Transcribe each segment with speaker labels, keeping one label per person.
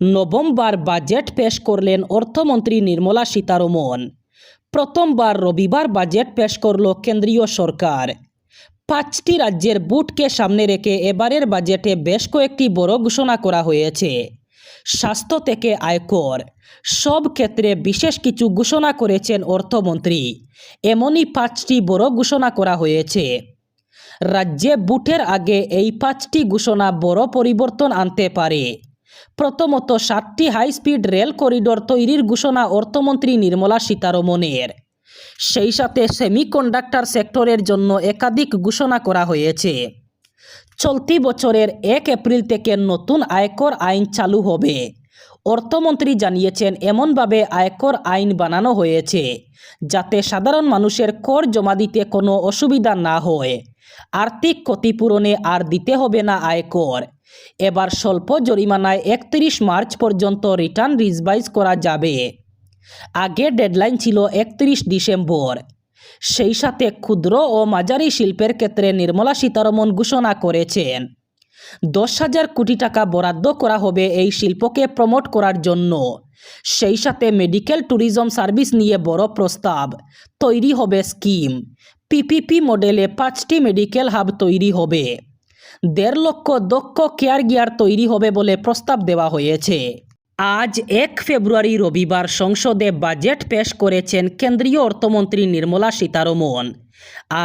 Speaker 1: নবমবার budget পেশ করলেন অর্থমন্ত্রী নির্মলা সীতারমন। প্রথমবার রবিবার বাজেট পেশ করল কেন্দ্রীয় সরকার। পাঁচটি রাজ্যের বুটকে সামনে রেখে এবারের বাজেটে বেশ কয়েকটি বড় ঘোষণা করা হয়েছে। স্বাস্থ্য থেকে আয়কর, সব ক্ষেত্রে বিশেষ কিছু ঘোষণা করেছেন অর্থমন্ত্রী। এমনই পাঁচটি বড় ঘোষণা করা হয়েছে। রাজ্যে বুটের আগে এই পাঁচটি ঘোষণা বড় পরিবর্তন আনতে পারে। প্রথমত সাতটি হাই স্পিড রেল করিডোর তৈরির ঘোষণা অর্থমন্ত্রী নির্মলা সীতারমনের সেই সাথে সেমিকন্ডাক্টর সেক্টরের জন্য একাধিক ঘোষণা করা হয়েছে। চলতি বছরের এক এপ্রিল থেকে নতুন আয়কর আইন চালু হবে। অর্থমন্ত্রী জানিয়েছেন, এমনভাবে আয়কর আইন বানানো হয়েছে যাতে সাধারণ মানুষের কর জমা দিতে কোনো অসুবিধা না হয়। আর্থিক ক্ষতিপূরণে আর দিতে হবে না আয়কর। এবার স্বল্প জরিমানায় একত্রিশ মার্চ পর্যন্ত রিটার্ন রিজভাইজ করা যাবে। আগে ডেডলাইন ছিল একত্রিশ ডিসেম্বর। সেই সাথে ক্ষুদ্র ও মাঝারি শিল্পের ক্ষেত্রে নির্মলা সীতারমন ঘোষণা করেছেন। দশ হাজার কোটি টাকা বরাদ্দ করা হবে এই শিল্পকে প্রমোট করার জন্য। সেই সাথে মেডিকেল ট্যুরিজম সার্ভিস নিয়ে বড় প্রস্তাব। তৈরি হবে স্কিম। পিপিপি মডেলে পাঁচটি মেডিকেল হাব তৈরি হবে। দেড় লক্ষ দক্ষ কেয়ার গিয়ার তৈরি হবে বলে প্রস্তাব দেওয়া হয়েছে। আজ এক ফেব্রুয়ারি রবিবার সংসদে বাজেট পেশ করেছেন কেন্দ্রীয় অর্থমন্ত্রী নির্মলা সীতারমন।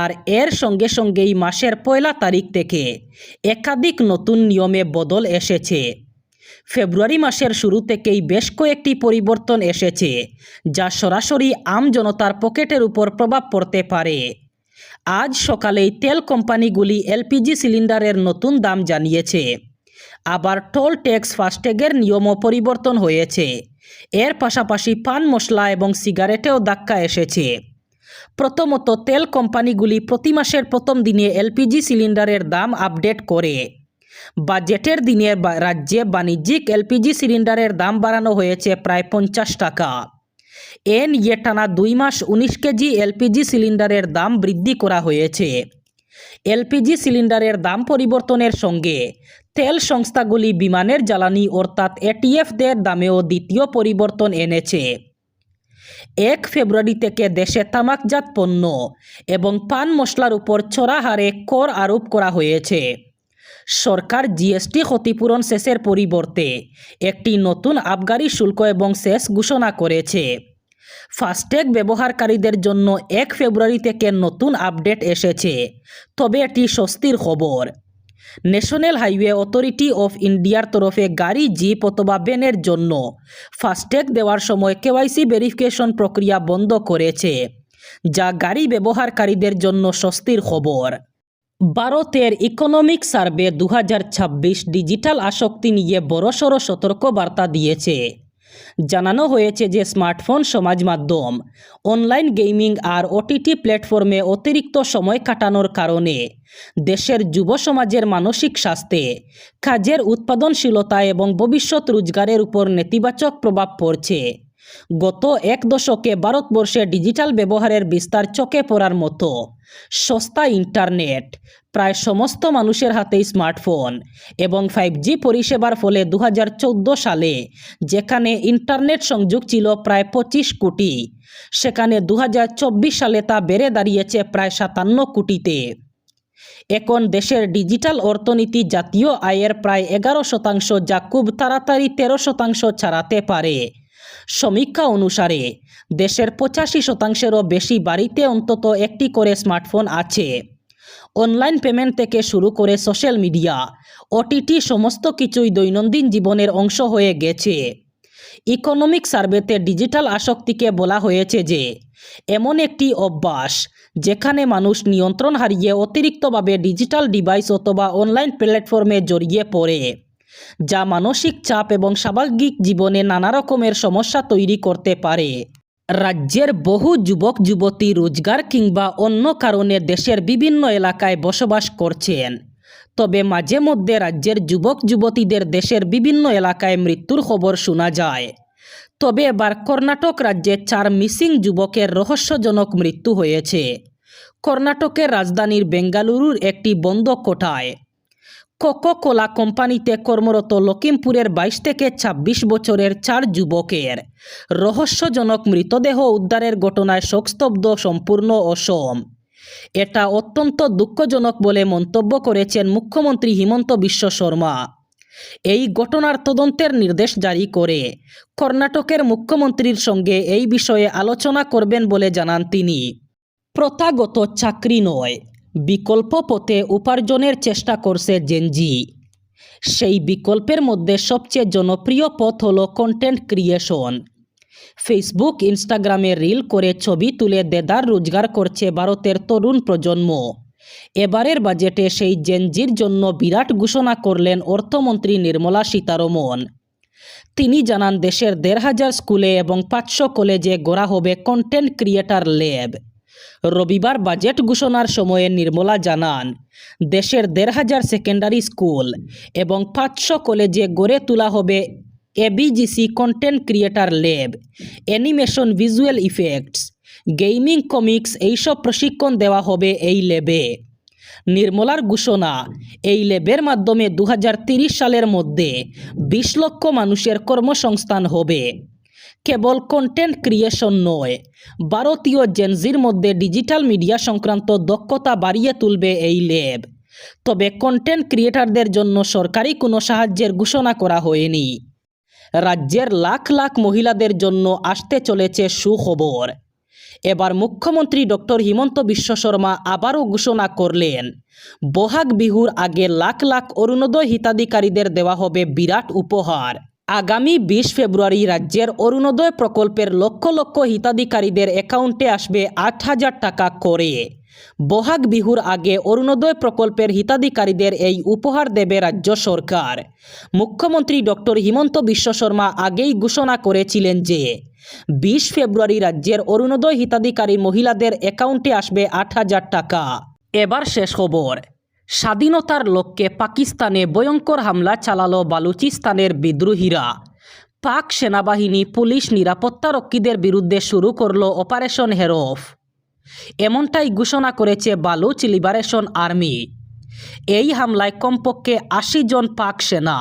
Speaker 1: আর এর সঙ্গে সঙ্গেই মাসের পয়লা তারিখ থেকে একাধিক নতুন নিয়মে বদল এসেছে। ফেব্রুয়ারি মাসের শুরু থেকেই বেশ কয়েকটি পরিবর্তন এসেছে, যা সরাসরি আম জনতার পকেটের উপর প্রভাব পড়তে পারে। আজ সকালেই তেল কোম্পানিগুলি এলপিজি সিলিন্ডারের নতুন দাম জানিয়েছে। আবার টোল ট্যাক্স ফাস্ট্যাগের নিয়মও পরিবর্তন হয়েছে। এর পাশাপাশি পান মশলা এবং সিগারেটেও ধাক্কা এসেছে। প্রথমত, তেল কোম্পানিগুলি প্রতি মাসের প্রথম দিনে এলপিজি সিলিন্ডারের দাম আপডেট করে। বাজেটের দিনে রাজ্যে বাণিজ্যিক এলপিজি সিলিন্ডারের দাম বাড়ানো হয়েছে প্রায় পঞ্চাশ টাকা। এ নিয়ে টানা দুই মাস উনিশ কেজি এলপিজি সিলিন্ডারের দাম বৃদ্ধি করা হয়েছে। এলপিজি সিলিন্ডারের দাম পরিবর্তনের সঙ্গে তেল সংস্থাগুলি বিমানের জ্বালানি অর্থাৎ এটিএফদের দামেও দ্বিতীয় পরিবর্তন এনেছে। এক ফেব্রুয়ারি থেকে দেশে তামাকজাত পণ্য এবং পান মশলার উপর চড়া হারে কর আরোপ করা হয়েছে। সরকার জিএসটি ক্ষতিপূরণ শেষের পরিবর্তে একটি নতুন আবগারি শুল্ক এবং শেষ ঘোষণা করেছে। ফাস্ট্যাগ ব্যবহারকারীদের জন্য এক ফেব্রুয়ারি থেকে নতুন আপডেট এসেছে। তবে এটি স্বস্তির খবর। ন্যাশনাল হাইওয়ে অথরিটি অফ ইন্ডিয়ার তরফে গাড়ি, জিপ অথবা ভ্যানের জন্য ফাস্ট্যাগ দেওয়ার সময় কেওয়াইসি ভেরিফিকেশন প্রক্রিয়া বন্ধ করেছে, যা গাড়ি ব্যবহারকারীদের জন্য স্বস্তির খবর। ভারতের ইকোনমিক সার্ভে দু হাজার ছাব্বিশ ডিজিটাল আসক্তি নিয়ে বড়সড় সতর্কবার্তা দিয়েছে। জানানো হয়েছে যে স্মার্টফোন সমাজ মাধ্যম, অনলাইন গেমিং আর ওটিটি প্ল্যাটফর্মে অতিরিক্ত সময় কাটানোর কারণে দেশের যুব সমাজের মানসিক স্বাস্থ্যে কাজের উৎপাদনশীলতা এবং ভবিষ্যৎ রোজগারের উপর নেতিবাচক প্রভাব পড়ছে। গত এক দশকে ভারতবর্ষে ডিজিটাল ব্যবহারের বিস্তার চোখে পড়ার মতো। সস্তা ইন্টারনেট, প্রায় সমস্ত মানুষের হাতেই স্মার্টফোন এবং ফাইভ জি পরিষেবার ফলে দু হাজার চৌদ্দ সালে যেখানে ইন্টারনেট সংযোগ ছিল প্রায় পঁচিশ কোটি, সেখানে দু হাজার চব্বিশ সালে তা বেড়ে দাঁড়িয়েছে প্রায় সাতান্ন কোটিতে। এখন দেশের ডিজিটাল অর্থনীতি জাতীয় আয়ের প্রায় এগারো শতাংশ যা খুব তাড়াতাড়ি তেরো শতাংশ ছাড়াতে পারে। সমীক্ষা অনুসারে, দেশের পঁচাশি শতাংশেরও বেশি বাড়িতে অন্তত একটি করে স্মার্টফোন আছে। অনলাইন পেমেন্ট থেকে শুরু করে সোশ্যাল মিডিয়া, ওটিটি সমস্ত কিছুই দৈনন্দিন জীবনের অংশ হয়ে গেছে। ইকোনমিক সার্ভেতে ডিজিটাল আসক্তিকে বলা হয়েছে যে, এমন একটি অভ্যাস যেখানে মানুষ নিয়ন্ত্রণ হারিয়ে অতিরিক্তভাবে ডিজিটাল ডিভাইস অথবা অনলাইন প্ল্যাটফর্মে জড়িয়ে পড়ে। যা মানসিক চাপ এবং স্বাভাবিক জীবনে নানা রকমের সমস্যা তৈরি করতে পারে। রাজ্যের বহু যুবক, যুবতী রোজগার কিংবা অন্য কারণে দেশের বিভিন্ন এলাকায় বসবাস করছেন। তবে মাঝে মধ্যে রাজ্যের যুবক, যুবতীদের দেশের বিভিন্ন এলাকায় মৃত্যুর খবর শোনা যায়। তবে এবার কর্ণাটক রাজ্যে চার মিসিং যুবকের রহস্যজনক মৃত্যু হয়েছে। কর্ণাটকের রাজধানীর বেঙ্গালুরুর একটি বন্ধ কোঠায় কোকো কোলা কোম্পানিতে কর্মরত লখিমপুরের বাইশ থেকে ২৬ বছরের চার যুবকের রহস্যজনক মৃতদেহ উদ্ধারের ঘটনায় শোকস্তব্ধ সম্পূর্ণ অসম। এটা অত্যন্ত দুঃখজনক বলে মন্তব্য করেছেন মুখ্যমন্ত্রী হিমন্ত বিশ্ব শর্মা। এই ঘটনার তদন্তের নির্দেশ জারি করে কর্ণাটকের মুখ্যমন্ত্রীর সঙ্গে এই বিষয়ে আলোচনা করবেন বলে জানান তিনি। প্রথাগত চাকরি নয় বিকল্প পথে উপার্জনের চেষ্টা করছে জেনজি। সেই বিকল্পের মধ্যে সবচেয়ে জনপ্রিয় পথ হলো কন্টেন্ট ক্রিয়েশন ফেসবুক ইনস্টাগ্রামে রিল করে ছবি তুলে দেদার রোজগার করছে ভারতের তরুণ প্রজন্ম। এবারের বাজেটে সেই জেনজির জন্য বিরাট ঘোষণা করলেন অর্থমন্ত্রী নির্মলা সীতারমন। তিনি জানান, দেশের দেড় হাজার স্কুলে এবং পাঁচশো কলেজে গড়া হবে কন্টেন্ট ক্রিয়েটার ল্যাব রবিবার বাজেট ঘোষণার সময়ে নির্মলা জানান, দেশের দেড় হাজার সেকেন্ডারি স্কুল এবং পাঁচশো কলেজে গড়ে তোলা হবে AVGC content creator lab animation visual effects gaming comics এইসব প্রশিক্ষণ দেওয়া হবে এই ল্যাবে নির্মলার ঘোষণা, এই ল্যাবের মাধ্যমে দু সালের মধ্যে বিশ লক্ষ মানুষের কর্মসংস্থান হবে। কেবল কন্টেন্ট ক্রিয়েশন নয়, ভারতীয় জেনজির মধ্যে ডিজিটাল মিডিয়া সংক্রান্ত দক্ষতা বাড়িয়ে তুলবে এই ল্যাব তবে কন্টেন্ট ক্রিয়েটারদের জন্য সরকারি কোনো সাহায্যের ঘোষণা করা হয়নি। রাজ্যের লাখ লাখ মহিলাদের জন্য আসতে চলেছে সুখবর। এবার মুখ্যমন্ত্রী ডক্টর হিমন্ত বিশ্ব শর্মা আবারও ঘোষণা করলেন, বহাগ বিহুর আগে লাখ লাখ অরুণোদয় হিতাধিকারীদের দেওয়া হবে বিরাট উপহার। আগামী বিশ ফেব্রুয়ারি রাজ্যের অরুণোদয় প্রকল্পের লক্ষ লক্ষ হিতাধিকারীদের অ্যাকাউন্টে আসবে আট হাজার টাকা করে। বহাগ বিহুর আগে অরুণোদয় প্রকল্পের হিতাধিকারীদের এই উপহার দেবে রাজ্য সরকার। মুখ্যমন্ত্রী ডক্টর হিমন্ত বিশ্ব শর্মা আগেই ঘোষণা করেছিলেন যে, বিশ ফেব্রুয়ারি রাজ্যের অরুণোদয় হিতাধিকারী মহিলাদের অ্যাকাউন্টে আসবে আট হাজার টাকা। এবার শেষ খবর। স্বাধীনতার লক্ষ্যে পাকিস্তানে ভয়ঙ্কর হামলা চালালো বালুচিস্তানের বিদ্রোহীরা। পাক সেনাবাহিনী পুলিশ নিরাপত্তারক্ষীদের বিরুদ্ধে শুরু করল অপারেশন হেরফ এমনটাই ঘোষণা করেছে বালুচ লিবারেশন আর্মি। এই হামলায় কমপক্ষে আশি জন পাক সেনা,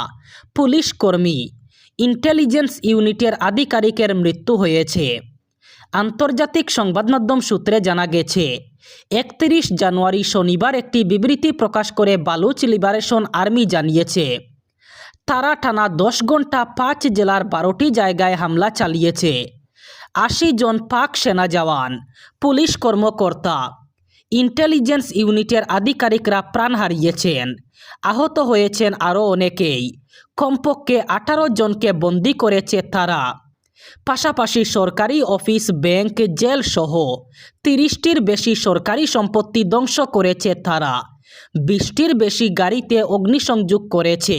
Speaker 1: পুলিশ কর্মী, ইন্টেলিজেন্স ইউনিটের আধিকারিকের মৃত্যু হয়েছে। আন্তর্জাতিক সংবাদ মাধ্যম সূত্রে জানা গেছে একত্রিশ জানুয়ারি শনিবার একটি বিবৃতি প্রকাশ করে বালুচ লিবারেশন আর্মি জানিয়েছে। তারা টানা দশ ঘণ্টা পাঁচ জেলার বারোটি জায়গায় হামলা চালিয়েছে। আশি জন পাক সেনা জওয়ান, পুলিশ কর্মকর্তা, ইন্টেলিজেন্স ইউনিটের আধিকারিকরা প্রাণ হারিয়েছেন। আহত হয়েছেন আরও অনেকেই। কমপক্ষে আঠারো জনকে বন্দি করেছে তারা। পাশাপাশি সরকারি অফিস, ব্যাংক জেলসহ তিরিশটির বেশি সরকারি সম্পত্তি ধ্বংস করেছে তারা। বিশটির বেশি গাড়িতে অগ্নিসংযোগ করেছে।